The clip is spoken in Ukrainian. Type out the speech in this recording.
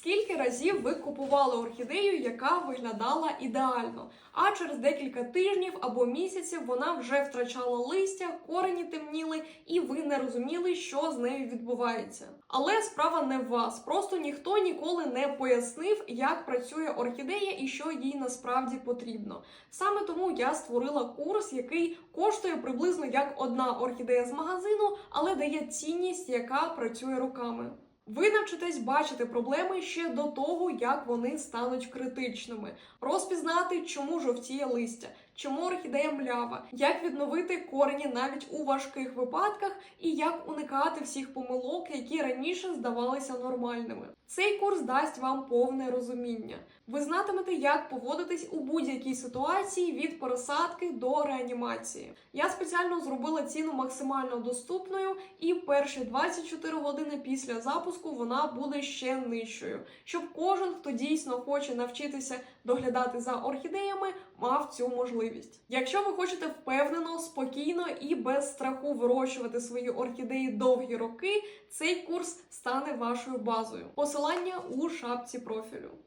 Скільки разів ви купували орхідею, яка виглядала ідеально, а через декілька тижнів або місяців вона вже втрачала листя, корені темніли, і ви не розуміли, що з нею відбувається. Але справа не в вас. Просто ніхто ніколи не пояснив, як працює орхідея і що їй насправді потрібно. Саме тому я створила курс, який коштує приблизно як одна орхідея з магазину, але дає цінність, яка працює руками. Ви навчитесь бачити проблеми ще до того, як вони стануть критичними, розпізнати, чому жовтіє листя, чому орхідея млява, як відновити корені навіть у важких випадках, і як уникати всіх помилок, які раніше здавалися нормальними. Цей курс дасть вам повне розуміння. Ви знатимете, як поводитись у будь-якій ситуації від пересадки до реанімації. Я спеціально зробила ціну максимально доступною, і перші 24 години після запуску вона буде ще нижчою, щоб кожен, хто дійсно хоче навчитися доглядати за орхідеями, мав цю можливість. Якщо ви хочете впевнено, спокійно і без страху вирощувати свої орхідеї довгі роки, цей курс стане вашою базою. Посилання у шапці профілю.